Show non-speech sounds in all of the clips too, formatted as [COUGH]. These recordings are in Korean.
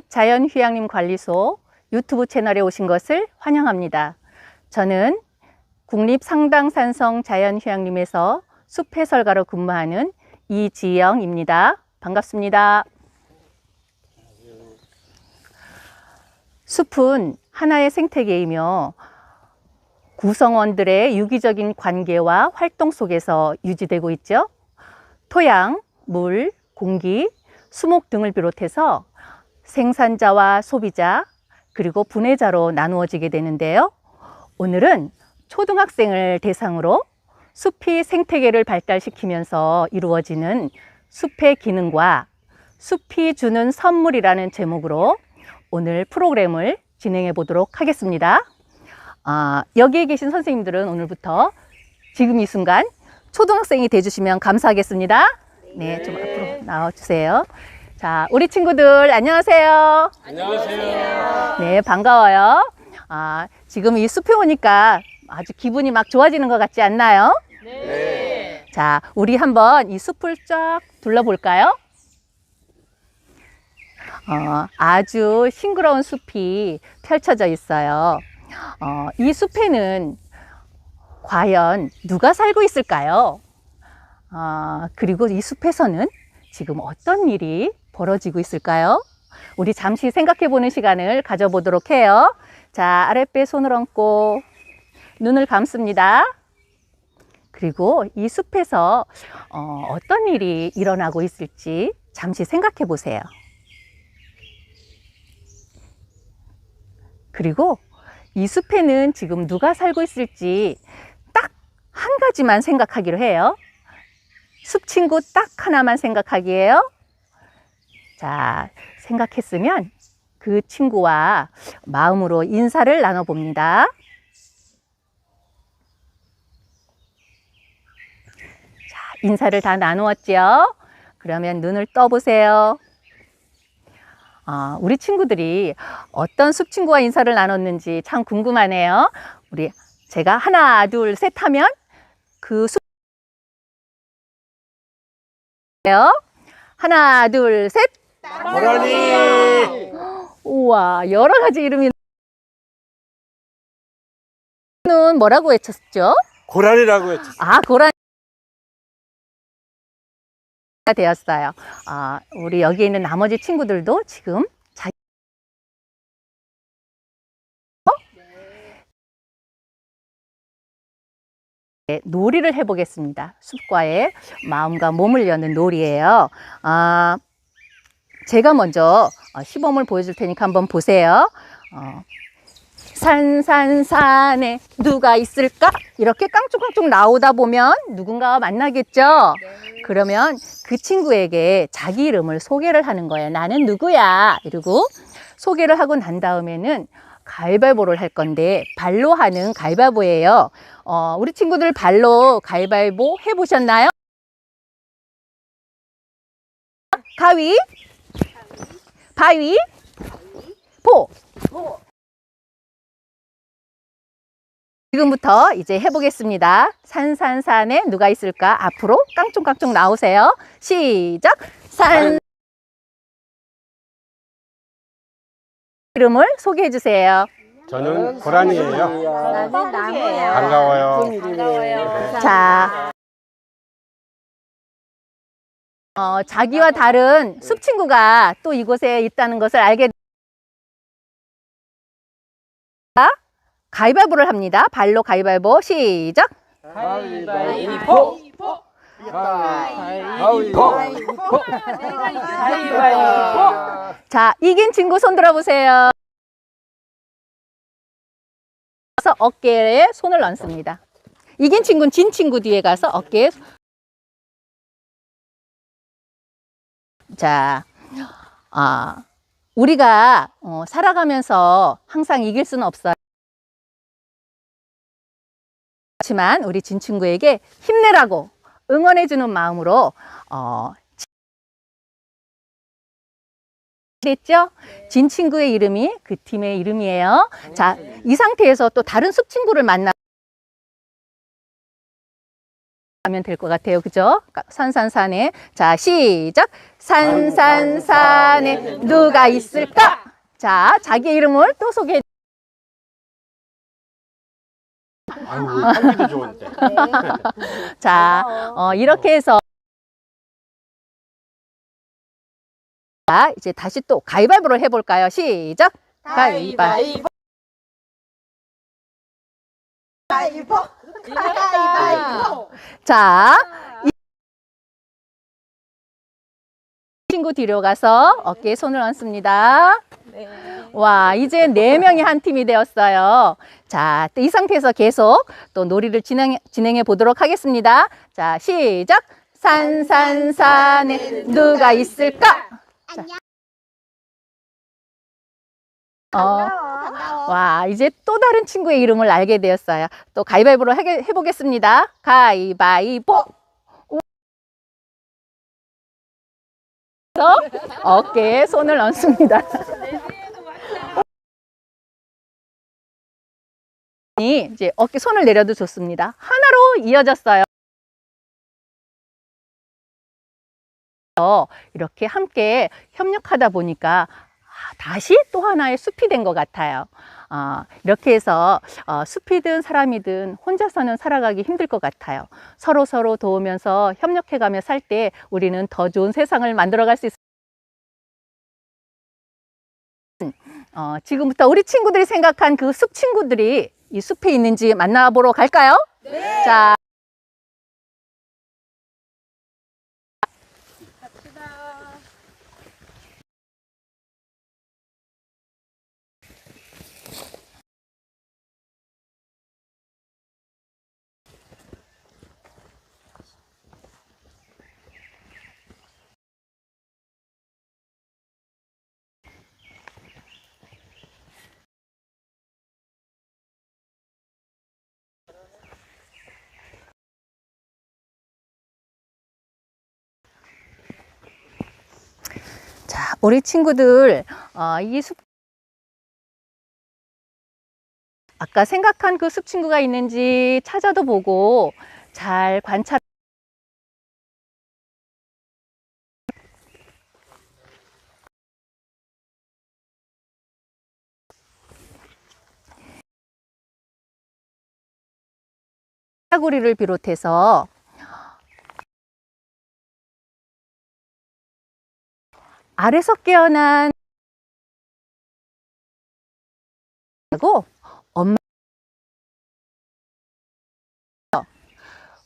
국립자연휴양림 관리소 유튜브 채널에 오신 것을 환영합니다. 저는 국립상당산성 자연휴양림에서 숲해설가로 근무하는 이지영입니다. 반갑습니다. 숲은 하나의 생태계이며 구성원들의 유기적인 관계와 활동 속에서 유지되고 있죠. 토양, 물, 공기, 수목 등을 비롯해서 생산자와 소비자, 그리고 분해자로 나누어지게 되는데요. 오늘은 초등학생을 대상으로 숲이 생태계를 발달시키면서 이루어지는 숲의 기능과 숲이 주는 선물이라는 제목으로 오늘 프로그램을 진행해 보도록 하겠습니다. 아, 여기에 계신 선생님들은 오늘부터 지금 이 순간 초등학생이 돼주시면 감사하겠습니다. 네, 좀 앞으로 나와주세요. 자, 우리 친구들 안녕하세요. 안녕하세요. 네, 반가워요. 아, 지금 이 숲에 오니까 아주 기분이 막 좋아지는 것 같지 않나요? 네. 자, 우리 한번 이 숲을 쫙 둘러볼까요? 어, 아주 싱그러운 숲이 펼쳐져 있어요. 어, 이 숲에는 과연 누가 살고 있을까요? 어, 그리고 이 숲에서는 지금 어떤 일이 벌어지고 있을까요? 우리 잠시 생각해 보는 시간을 가져보도록 해요. 자, 아랫배 손을 얹고 눈을 감습니다. 그리고 이 숲에서 어, 어떤 일이 일어나고 있을지 잠시 생각해 보세요. 그리고 이 숲에는 지금 누가 살고 있을지 딱 한 가지만 생각하기로 해요. 숲 친구 딱 하나만 생각하기예요. 자, 생각했으면 그 친구와 마음으로 인사를 나눠봅니다. 자, 인사를 다 나누었죠? 그러면 눈을 떠보세요. 아, 우리 친구들이 어떤 숲 친구와 인사를 나눴는지 참 궁금하네요. 우리 제가 하나, 둘, 셋 하면 그 숲. 하나, 둘, 셋. 고라니. 우와, 여러 가지 이름이. 는 뭐라고 외쳤죠? 고라니라고 했죠. 아, 고라니. 가 되었어요. 아, 우리 여기 있는 나머지 친구들도 지금 자, 네, 놀이를 해보겠습니다. 숲과의 마음과 몸을 여는 놀이예요. 아, 제가 먼저 어, 시범을 보여줄 테니까 한번 보세요. 어, 산산산에 누가 있을까? 이렇게 깡쭉깡쭉 나오다 보면 누군가와 만나겠죠? 그러면 그 친구에게 자기 이름을 소개를 하는 거예요. 나는 누구야? 이러고 소개를 하고 난 다음에는 가위바위보를 할 건데 발로 하는 가위바위보예요. 어, 우리 친구들 발로 가위바위보 해보셨나요? 가위, 바위, 보. 지금부터 이제 해보겠습니다. 산산산에 누가 있을까? 앞으로 깡총깡총 나오세요. 시작. 산. 이름을 소개해 주세요. 저는 고라니예요. 나는. 반가워요. 반가워요. 자. 어, 자기와 다른 숲 친구가 또 이곳에 있다는 것을 알게 자, 가위바위보를 합니다. 발로 가위바위보 시작. 가위바위보. 가위바위보. 가위바위보. 자, 이긴 친구 손 들어보세요. 어깨에 손을 얹습니다. 이긴 친구는 진 친구 뒤에 가서 어깨에 자, 아, 우리가 어, 살아가면서 항상 이길 수는 없어요. 그렇지만 우리 진 친구에게 힘내라고 응원해주는 마음으로 어, 됐죠? 진 친구의 이름이 그 팀의 이름이에요. 자, 이 상태에서 또 다른 숲 친구를 만나 하면 될 것 같아요. 그죠? 산산산에. 자, 시작. 산산산에 누가 있을까? 자, 자기 이름을 또 소개해. 아이고, 한기도 좋은데. [LAUGHS] 자, 어, 이렇게 해서. 자, 이제 다시 또 가위바위보를 해볼까요? 시작. 가위바위보. 가위바위보. 가위바위보. 자, 이 친구 뒤로 가서 어깨에 손을 얹습니다. 와, 이제 네 명이 한 팀이 되었어요. 자, 또이 상태에서 계속 또 놀이를 진행, 진행해 보도록 하겠습니다. 자, 시작. 산산산에 누가 있을까? 자. 어, 반가워. 와, 이제 또 다른 친구의 이름을 알게 되었어요. 또 가위바위보로 하게, 해보겠습니다. 가위바위보. 그래서 어깨에 손을 얹습니다. 이제 어깨 손을 내려도 좋습니다. 하나로 이어졌어요. 이렇게 함께 협력하다 보니까 아, 다시 또 하나의 숲이 된 것 같아요. 어, 이렇게 해서 어, 숲이든 사람이든 혼자서는 살아가기 힘들 것 같아요. 서로 서로 도우면서 협력해가며 살 때 우리는 더 좋은 세상을 만들어갈 수 있을. 어, 지금부터 우리 친구들이 생각한 그 숲 친구들이 이 숲에 있는지 만나보러 갈까요? 네. 자. 우리 친구들, 어, 이 숲, 아까 생각한 그 숲 친구가 있는지 찾아도 보고 잘 관찰, 사구리를 비롯해서 아래서 깨어난 하고 엄마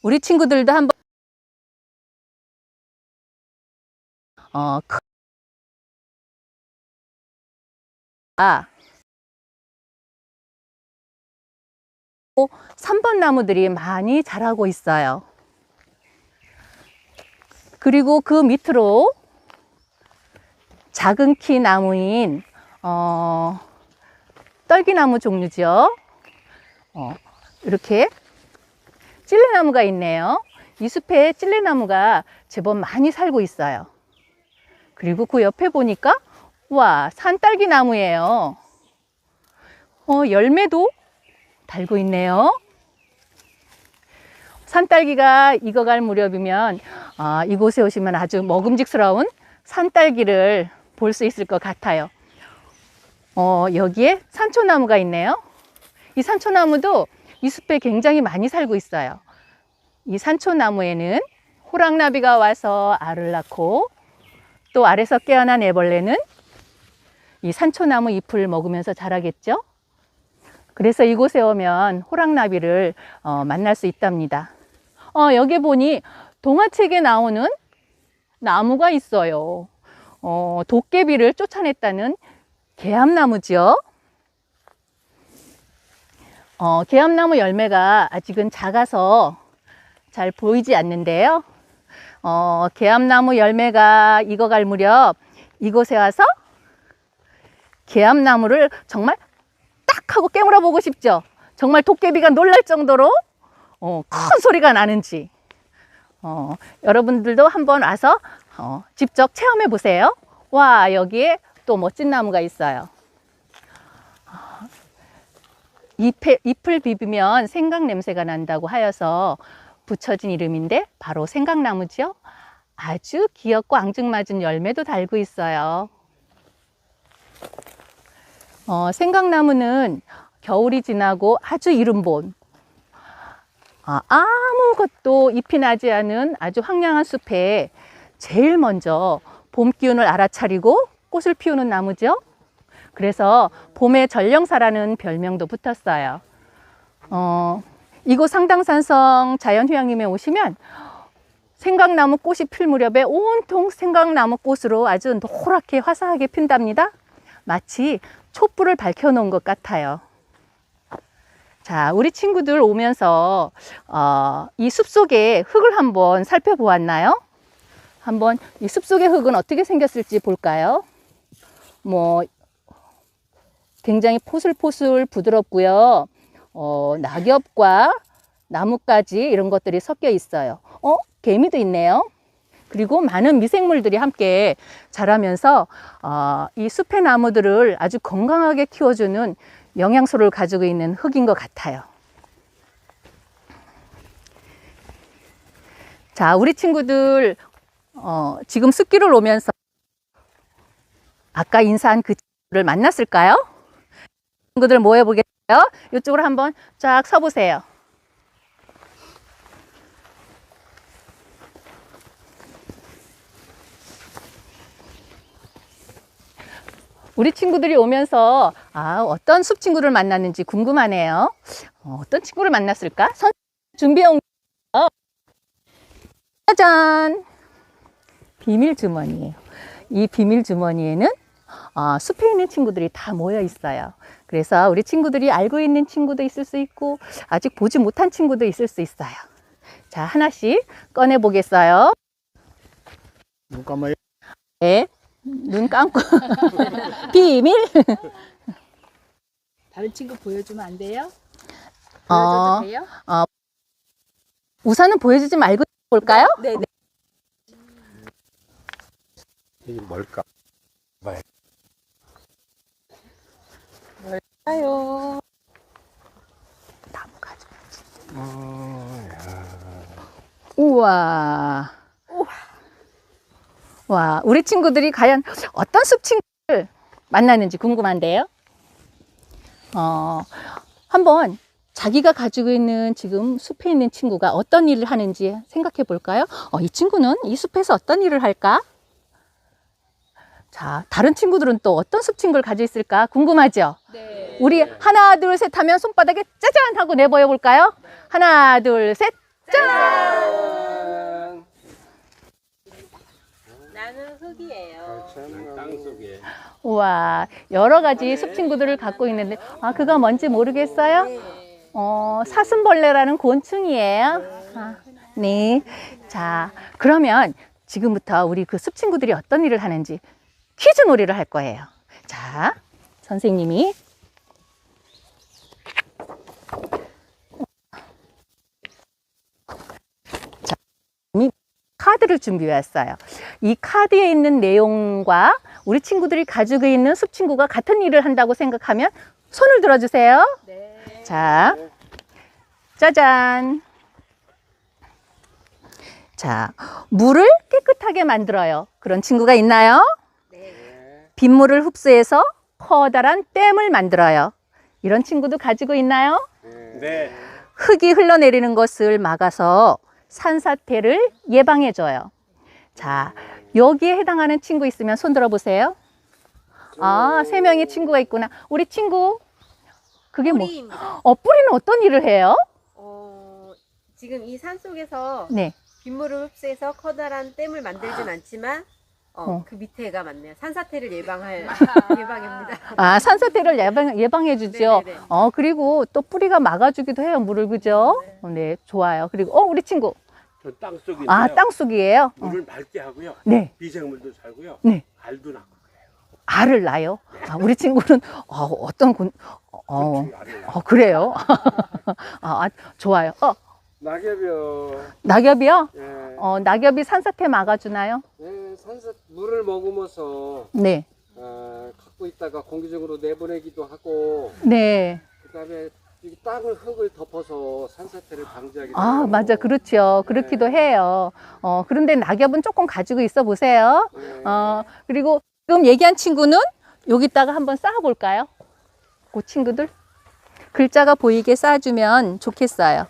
우리 친구들도 한번 어 크- 아 3번 나무들이 많이 자라고 있어요. 그리고 그 밑으로 작은 키 나무인 어, 떨기나무 종류죠. 어, 이렇게 찔레나무가 있네요. 이 숲에 찔레나무가 제법 많이 살고 있어요. 그리고 그 옆에 보니까 와 산딸기 나무예요. 어, 열매도 달고 있네요. 산딸기가 익어갈 무렵이면 아, 이곳에 오시면 아주 먹음직스러운 산딸기를 볼 수 있을 것 같아요. 어, 여기에 산초나무가 있네요. 이 산초나무도 이 숲에 굉장히 많이 살고 있어요. 이 산초나무에는 호랑나비가 와서 알을 낳고 또 알에서 깨어난 애벌레는 이 산초나무 잎을 먹으면서 자라겠죠. 그래서 이곳에 오면 호랑나비를 어, 만날 수 있답니다. 어, 여기 보니 동화책에 나오는 나무가 있어요. 어, 도깨비를 쫓아냈다는 개암나무죠. 어, 개암나무 열매가 아직은 작아서 잘 보이지 않는데요. 어, 개암나무 열매가 익어갈 무렵 이곳에 와서 개암나무를 정말 딱 하고 깨물어 보고 싶죠. 정말 도깨비가 놀랄 정도로 어, 큰 소리가 나는지 어, 여러분들도 한번 와서 어, 직접 체험해 보세요. 와 여기에 또 멋진 나무가 있어요. 잎에, 잎을 비비면 생강 냄새가 난다고 하여서 붙여진 이름인데 바로 생강나무죠. 아주 귀엽고 앙증맞은 열매도 달고 있어요. 어, 생강나무는 겨울이 지나고 아주 이른봄, 아, 아무것도 잎이 나지 않은 아주 황량한 숲에 제일 먼저 봄 기운을 알아차리고 꽃을 피우는 나무죠. 그래서 봄의 전령사라는 별명도 붙었어요. 어, 이곳 상당산성 자연휴양림에 오시면 생강나무 꽃이 필 무렵에 온통 생강나무 꽃으로 아주 노랗게 화사하게 핀답니다. 마치 촛불을 밝혀놓은 것 같아요. 자, 우리 친구들 오면서 어, 이 숲속의 흙을 한번 살펴보았나요? 한번 이 숲속의 흙은 어떻게 생겼을지 볼까요? 뭐 굉장히 포슬포슬 부드럽고요. 어, 낙엽과 나뭇가지 이런 것들이 섞여 있어요. 어, 개미도 있네요. 그리고 많은 미생물들이 함께 자라면서 어, 이 숲의 나무들을 아주 건강하게 키워주는 영양소를 가지고 있는 흙인 것 같아요. 자, 우리 친구들 어, 지금 숲길을 오면서 아까 인사한 그 친구를 만났을까요? 친구들 모여 보겠어요? 이쪽으로 한번 쫙 서보세요. 우리 친구들이 오면서 아, 어떤 숲 친구를 만났는지 궁금하네요. 어, 떤 친구를 만났을까? 선 준비해 온 거. 짜잔! 비밀 주머니예요. 이 비밀 주머니에는 어, 숲에 있는 친구들이 다 모여 있어요. 그래서 우리 친구들이 알고 있는 친구도 있을 수 있고 아직 보지 못한 친구도 있을 수 있어요. 자, 하나씩 꺼내 보겠어요. 눈 감아요. 네. 눈 감고 [LAUGHS] 비밀. 다른 친구 보여주면 안 돼요? 어, 보여줘도 돼요? 우선은 보여주지 말고 볼까요? 네, 네. 이게 뭘까? 아요. 나무 가지고. 어, 야. 우와. 와, 우리 친구들이 과연 어떤 숲 친구를 만났는지 궁금한데요. 어, 한번 자기가 가지고 있는 지금 숲에 있는 친구가 어떤 일을 하는지 생각해 볼까요? 어, 이 친구는 이 숲에서 어떤 일을 할까? 자, 다른 친구들은 또 어떤 숲 친구를 가지고 있을까 궁금하죠? 네. 우리 하나, 둘, 셋 하면 손바닥에 짜잔 하고 내보여 볼까요? 하나, 둘, 셋, 짠! 나는 흙이에요. 땅 속에. 우와, 여러 가지 숲 친구들을 갖고 있는데, 아, 그거 뭔지 모르겠어요? 네. 어, 사슴벌레라는 곤충이에요. 아, 네. 자, 그러면 지금부터 우리 그 숲 친구들이 어떤 일을 하는지 퀴즈 놀이를 할 거예요. 자, 선생님이 자, 이 카드를 준비해 왔어요. 이 카드에 있는 내용과 우리 친구들이 가지고 있는 숲 친구가 같은 일을 한다고 생각하면 손을 들어주세요. 네. 자, 짜잔. 자, 물을 깨끗하게 만들어요. 그런 친구가 있나요? 네. 빗물을 흡수해서 커다란 댐을 만들어요. 이런 친구도 가지고 있나요? 네. 흙이 흘러내리는 것을 막아서 산사태를 예방해줘요. 자, 여기에 해당하는 친구 있으면 손 들어보세요. 아, 세 명의 친구가 있구나. 우리 친구, 그게 뭐? 뿌리입니다. 어, 뿌리는 어떤 일을 해요? 어, 지금 이 산 속에서 네. 빗물을 흡수해서 커다란 댐을 만들진 않지만 어, 어. 그 밑에가 맞네요. 산사태를 예방할 [LAUGHS] 예방입니다. 아, 산사태를 예방, 예방해 주죠. 네네네. 어, 그리고 또 뿌리가 막아주기도 해요, 물을, 그죠? 네. 어, 네, 좋아요. 그리고, 어, 우리 친구. 저 땅 속에. 아, 땅속이에요? 어, 물을 맑게 하고요. 네, 미생물도 살고요. 네. 알도 낳고 그래요. 알을 낳아요. 아, 우리 친구는, 어, 어떤 곤, 어, 낳아요. 어, 그래요? [LAUGHS] 아, 아, 좋아요. 어, 낙엽이요. 낙엽이요? 예. 어, 낙엽이 산사태 막아주나요? 예, 산사 물을 머금어서 네, 어, 갖고 있다가 공기적으로 내보내기도 하고 네. 그다음에 이 땅을 흙을 덮어서 산사태를 방지하기 아, 맞아. 그렇죠. 그렇기도 해요. 어, 그런데 낙엽은 조금 가지고 있어 보세요. 네. 어, 그리고 지금 얘기한 친구는 여기다가 한번 쌓아볼까요? 그 친구들? 글자가 보이게 쌓아주면 좋겠어요.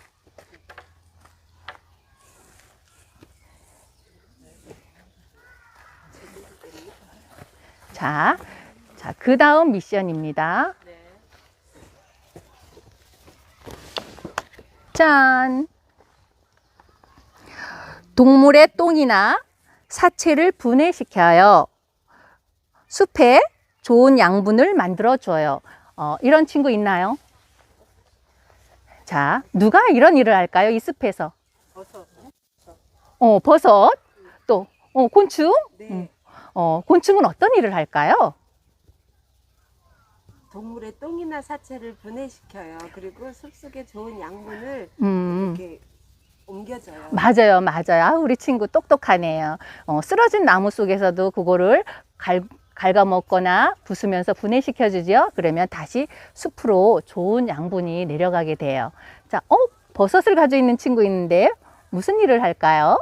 자, 자, 그 다음 미션입니다. 짠! 동물의 똥이나 사체를 분해시켜요. 숲에 좋은 양분을 만들어줘요. 어, 이런 친구 있나요? 자, 누가 이런 일을 할까요? 이 숲에서. 어, 버섯. 또, 어, 곤충. 네. 음. 어, 곤충은 어떤 일을 할까요? 동물의 똥이나 사체를 분해시켜요. 그리고 숲속에 좋은 양분을 음. 이렇게 옮겨줘요. 맞아요, 맞아요. 아, 우리 친구 똑똑하네요. 어, 쓰러진 나무 속에서도 그거를 갈, 갉아먹거나 부수면서 분해시켜 주죠. 그러면 다시 숲으로 좋은 양분이 내려가게 돼요. 자, 어, 버섯을 가지고 있는 친구 있는데 무슨 일을 할까요?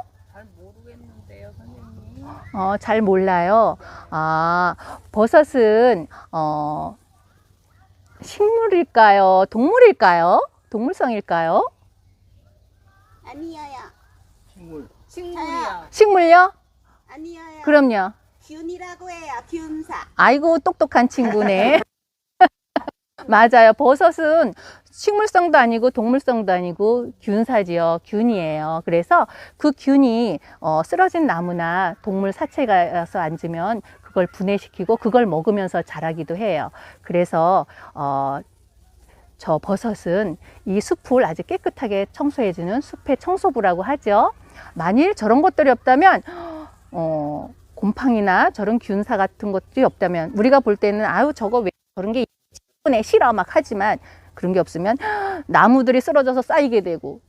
어, 잘 몰라요. 아, 버섯은, 어, 식물일까요? 동물일까요? 동물성일까요? 아니에요. 식물이야. 식물요? 아니에요. 그럼요. 균이라고 해요. 균사. 아이고 똑똑한 친구네. [LAUGHS] 맞아요. 버섯은 식물성도 아니고 동물성도 아니고 균사지요. 균이에요. 그래서 그 균이 어, 쓰러진 나무나 동물 사체 가서 앉으면 그걸 분해시키고 그걸 먹으면서 자라기도 해요. 그래서 어, 저 버섯은 이 숲을 아주 깨끗하게 청소해주는 숲의 청소부라고 하죠. 만일 저런 것들이 없다면 어, 곰팡이나 저런 균사 같은 것들이 없다면 우리가 볼 때는 아유 저거 왜 저런 게 네 싫어 막 하지만 그런 게 없으면 [GASPS] 나무들이 쓰러져서 쌓이게 되고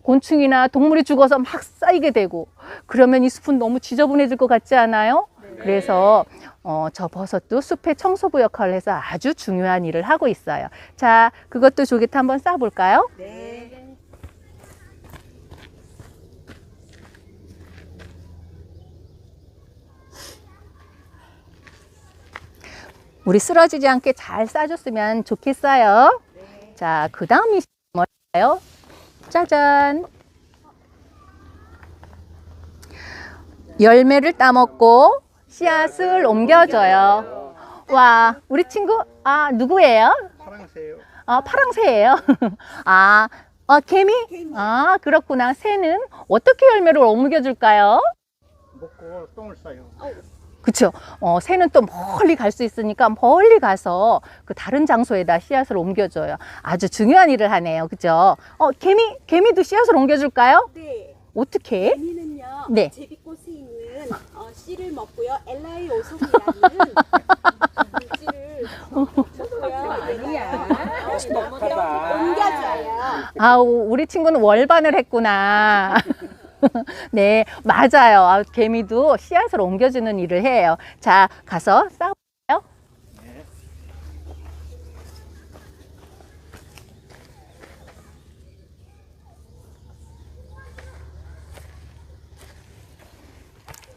곤충이나 동물이 죽어서 막 쌓이게 되고 그러면 이 숲은 너무 지저분해질 것 같지 않아요? 그래서 어, 저 버섯도 숲의 청소부 역할을 해서 아주 중요한 일을 하고 있어요. 자, 그것도 조개트 한번 쌓아볼까요? 네. 우리 쓰러지지 않게 잘 싸줬으면 좋겠어요. 자, 그 다음이 뭘까요? 짜잔. 열매를 따먹고 씨앗을 옮겨줘요. 와, 우리 친구, 아, 누구예요? 파랑새요. 아, 파랑새예요. [LAUGHS] 아, 어, 개미? 아, 그렇구나. 새는 어떻게 열매를 옮겨줄까요? 먹고 똥을 싸요. 그쵸. 어, 새는 또 멀리 갈 수 있으니까 멀리 가서 그 다른 장소에다 씨앗을 옮겨줘요. 아주 중요한 일을 하네요. 그죠? 어, 개미, 개미도 씨앗을 옮겨줄까요? 네. 어떻게? 개미는요. 네. 제비꽃에 있는 어, 씨를 먹고요. 엘라이 오송이라는 물질을 먹고요. 옮겨줘요. 아, 우리 친구는 월반을 했구나. [LAUGHS] 네, 맞아요. 아, 개미도 씨앗을 옮겨주는 일을 해요. 자, 가서 싸워요.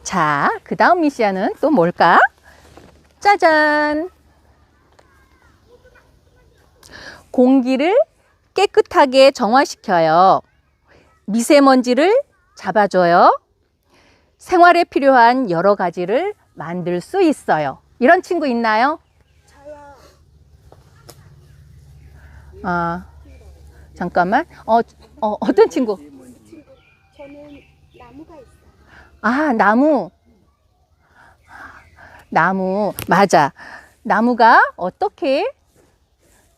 자, 그 다음 미션은 또 뭘까? 짜잔! 공기를 깨끗하게 정화시켜요. 미세먼지를 잡아줘요. 생활에 필요한 여러 가지를 만들 수 있어요. 이런 친구 있나요? 아, 잠깐만. 어, 어, 어떤 친구? 저는 나무가 있어요. 아, 나무. 나무. 맞아. 나무가 어떻게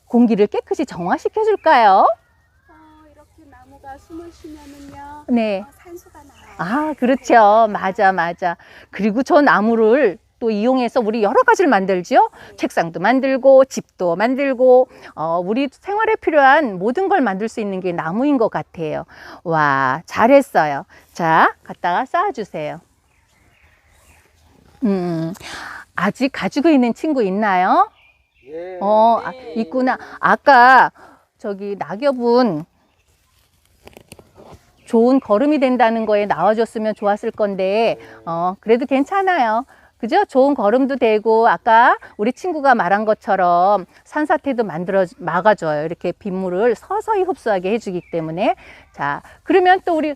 공기를 깨끗이 정화시켜 줄까요? 어, 이렇게 나무가 숨을 쉬면은요. 네. 어. 아, 그렇죠. 맞아, 맞아. 그리고 저 나무를 또 이용해서 우리 여러 가지를 만들죠. 책상도 만들고, 집도 만들고, 어, 우리 생활에 필요한 모든 걸 만들 수 있는 게 나무인 것 같아요. 와, 잘했어요. 자, 갖다가 쌓아주세요. 음, 아직 가지고 있는 친구 있나요? 예. 어, 아, 있구나. 아까 저기 낙엽은 좋은 걸음이 된다는 거에 나와줬으면 좋았을 건데, 어, 그래도 괜찮아요. 그죠? 좋은 걸음도 되고, 아까 우리 친구가 말한 것처럼 산사태도 만들어, 막아줘요. 이렇게 빗물을 서서히 흡수하게 해주기 때문에. 자, 그러면 또 우리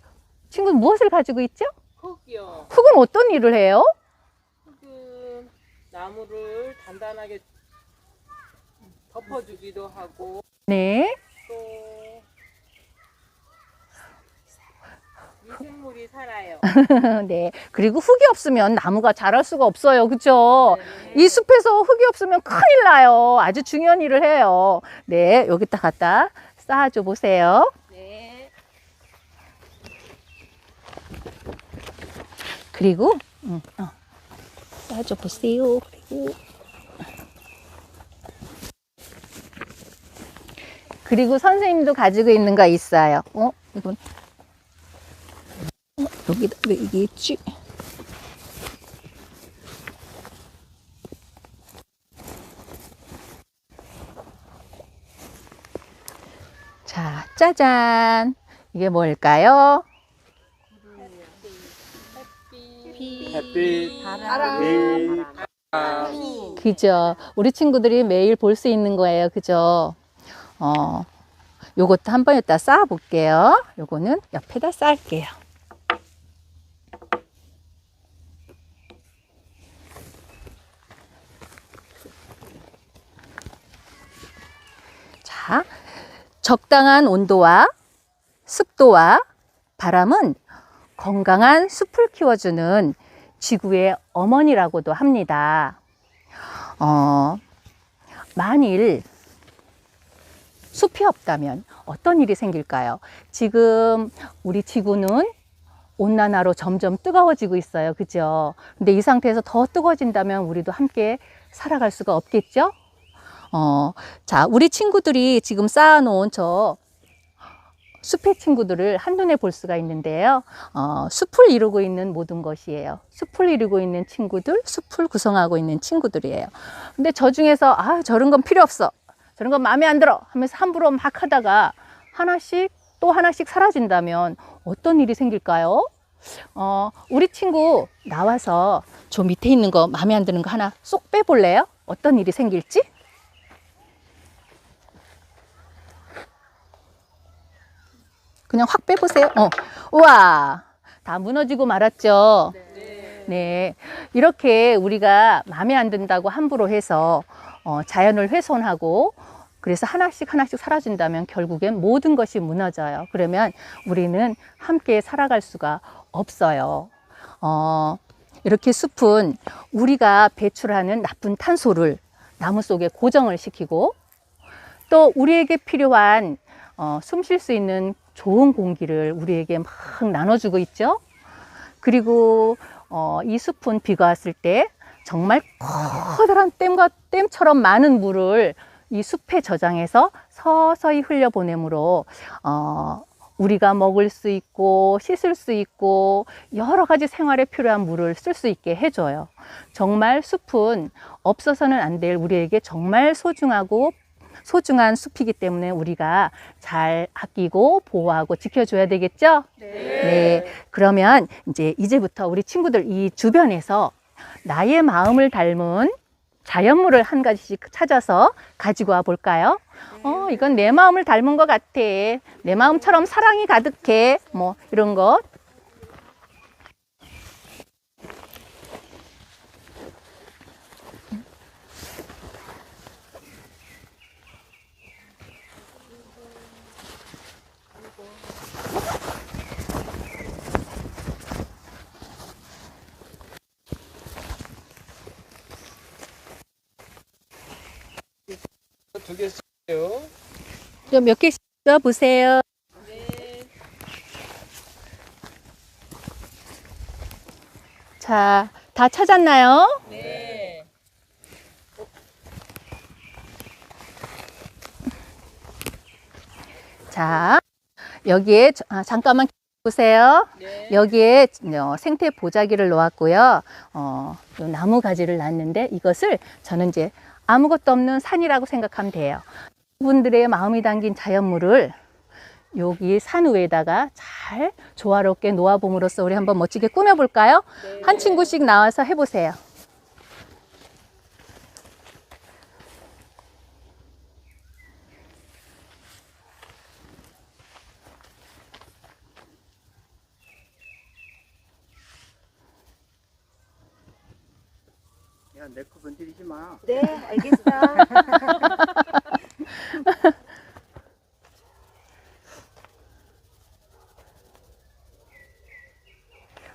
친구 는 무엇을 가지고 있죠? 흙이요. 흙은 어떤 일을 해요? 흙은 나무를 단단하게 덮어주기도 하고 네. 또 미생물이 살아요. [LAUGHS] 네. 그리고 흙이 없으면 나무가 자랄 수가 없어요. 그죠? 이 숲에서 흙이 없으면 큰일 나요. 아주 중요한 일을 해요. 네. 여기다 갖다 쌓아줘 보세요. 네. 그리고, 음, 어, 쌓아줘 보세요. 그리고, 그리고 선생님도 가지고 있는 거 있어요. 어? 이건, 어, 여기다 왜 이게 있지? 자, 짜잔. 이게 뭘까요? 햇빛, 바람, 비, 바람. 그죠. 우리 친구들이 매일 볼 수 있는 거예요. 그죠. 어, 요것도 한번 여기다 쌓아 볼게요. 요거는 옆에다 쌓을게요. 적당한 온도와 습도와 바람은 건강한 숲을 키워주는 지구의 어머니라고도 합니다. 어, 만일 숲이 없다면 어떤 일이 생길까요? 지금 우리 지구는 온난화로 점점 뜨거워지고 있어요. 그죠? 근데 이 상태에서 더 뜨거워진다면 우리도 함께 살아갈 수가 없겠죠? 어, 자, 우리 친구들이 지금 쌓아놓은 저 숲의 친구들을 한눈에 볼 수가 있는데요. 어, 숲을 이루고 있는 모든 것이에요. 숲을 이루고 있는 친구들, 숲을 구성하고 있는 친구들이에요. 근데 저 중에서 아, 저런 건 필요 없어. 저런 건 마음에 안 들어 하면서 함부로 막 하다가 하나씩 또 하나씩 사라진다면 어떤 일이 생길까요? 어, 우리 친구 나와서 저 밑에 있는 거 마음에 안 드는 거 하나 쏙 빼볼래요? 어떤 일이 생길지? 그냥 확 빼보세요. 어, 우와, 다 무너지고 말았죠. 네, 이렇게 우리가 마음에 안 든다고 함부로 해서 어, 자연을 훼손하고 그래서 하나씩 하나씩 사라진다면 결국엔 모든 것이 무너져요. 그러면 우리는 함께 살아갈 수가 없어요. 어, 이렇게 숲은 우리가 배출하는 나쁜 탄소를 나무 속에 고정을 시키고 또 우리에게 필요한 어, 숨 쉴 수 있는 좋은 공기를 우리에게 막 나눠주고 있죠. 그리고 어, 이 숲은 비가 왔을 때 정말 커다란 댐과 댐처럼 많은 물을 이 숲에 저장해서 서서히 흘려보내므로 어, 우리가 먹을 수 있고 씻을 수 있고 여러 가지 생활에 필요한 물을 쓸 수 있게 해줘요. 정말 숲은 없어서는 안 될 우리에게 정말 소중하고 소중한 숲이기 때문에 우리가 잘 아끼고 보호하고 지켜줘야 되겠죠? 네. 그러면 이제 이제부터 우리 친구들 이 주변에서 나의 마음을 닮은 자연물을 한 가지씩 찾아서 가지고 와 볼까요? 어, 이건 내 마음을 닮은 것 같아. 내 마음처럼 사랑이 가득해. 뭐, 이런 것. 두개 쓰세요. 좀 몇 개씩 써 보세요. 자, 다 찾았나요? 네. 자, 여기에 저- 아, 잠깐만 보세요. 네. 여기에 어, 생태 보자기를 놓았고요. 어, 요 나무 가지를 놨는데 이것을 저는 이제 아무것도 없는 산이라고 생각하면 돼요. 분들의 마음이 담긴 자연물을 여기 산 위에다가 잘 조화롭게 놓아봄으로써 우리 한번 멋지게 꾸며볼까요? 한 친구씩 나와서 해보세요. 야, 내 거 건드리지 마. 네, 알겠어. [LAUGHS]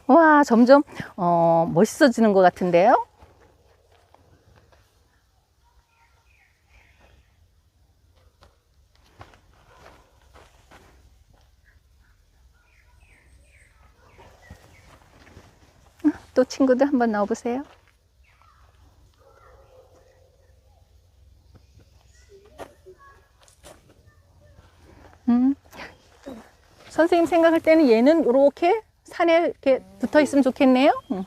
와, 점점 어, 멋있어지는 것 같은데요? 음, 또 친구들 한번 넣어보세요. 선생님 생각할 때는 얘는 이렇게 산에 이렇게 붙어 있으면 좋겠네요. 음.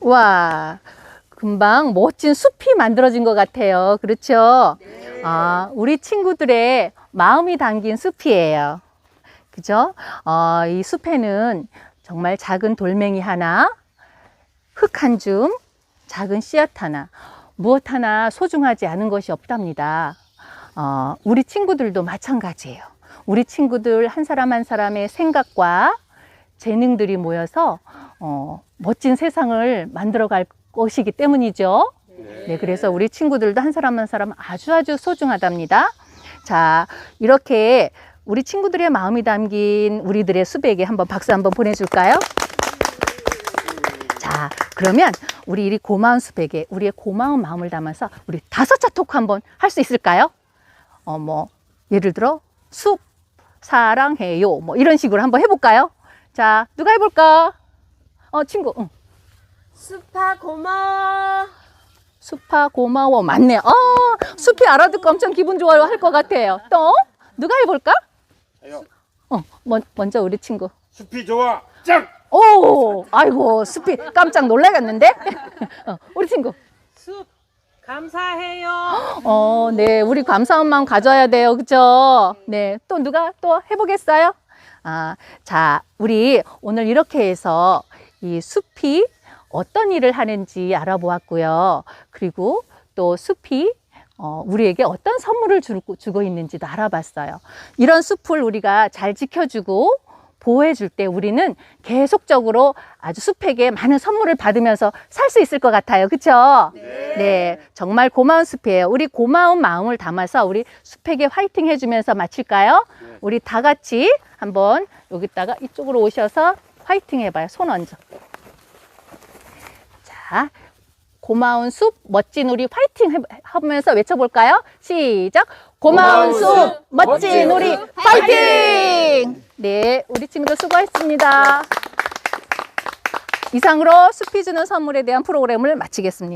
와, 금방 멋진 숲이 만들어진 것 같아요. 그렇죠? 아, 우리 친구들의 마음이 담긴 숲이에요. 그죠? 어, 이 숲에는 정말 작은 돌멩이 하나, 흙 한 줌, 작은 씨앗 하나, 무엇 하나 소중하지 않은 것이 없답니다. 어, 우리 친구들도 마찬가지예요. 우리 친구들 한 사람 한 사람의 생각과 재능들이 모여서 어, 멋진 세상을 만들어 갈 것이기 때문이죠. 네, 그래서 우리 친구들도 한 사람 한 사람 아주 아주 소중하답니다. 자, 이렇게 우리 친구들의 마음이 담긴 우리들의 숲에게 한번 박수 한번 보내줄까요? 자, 그러면 우리 이 고마운 숲에게 우리의 고마운 마음을 담아서 우리 다섯 자 토크 한번 할 수 있을까요? 어, 뭐, 예를 들어, 숲, 사랑해요. 뭐, 이런 식으로 한번 해볼까요? 자, 누가 해볼까? 어, 친구. 응. 수파 고마워. 숲아 고마워 맞네. 어 숲이 알아듣고 엄청 기분 좋아요 할 것 같아요. 또 누가 해볼까? 아요. 어 먼, 먼저 우리 친구. 숲이 좋아. 짱. 오 아이고 숲이 깜짝 놀라겠는데? [LAUGHS] 어, 우리 친구. 숲 감사해요. 어 네 우리 감사한 마음 가져야 돼요 그죠? 네 또 누가 또 해보겠어요? 아 자 우리 오늘 이렇게 해서 이 숲이 어떤 일을 하는지 알아보았고요. 그리고 또 숲이 어, 우리에게 어떤 선물을 주고, 주고 있는지도 알아봤어요. 이런 숲을 우리가 잘 지켜주고 보호해 줄 때 우리는 계속적으로 아주 숲에게 많은 선물을 받으면서 살 수 있을 것 같아요. 그쵸? 네. 정말 고마운 숲이에요. 우리 고마운 마음을 담아서 우리 숲에게 화이팅 해 주면서 마칠까요? 우리 다 같이 한번 여기다가 이쪽으로 오셔서 화이팅 해 봐요. 손 얹어. 자, 고마운 숲, 멋진 우리 화이팅 해- 하면서 외쳐볼까요? 시작! 고마운 고마운 숲, 멋진 우리 화이팅! 네, 우리 친구들 수고했습니다. 이상으로 숲이 주는 선물에 대한 프로그램을 마치겠습니다.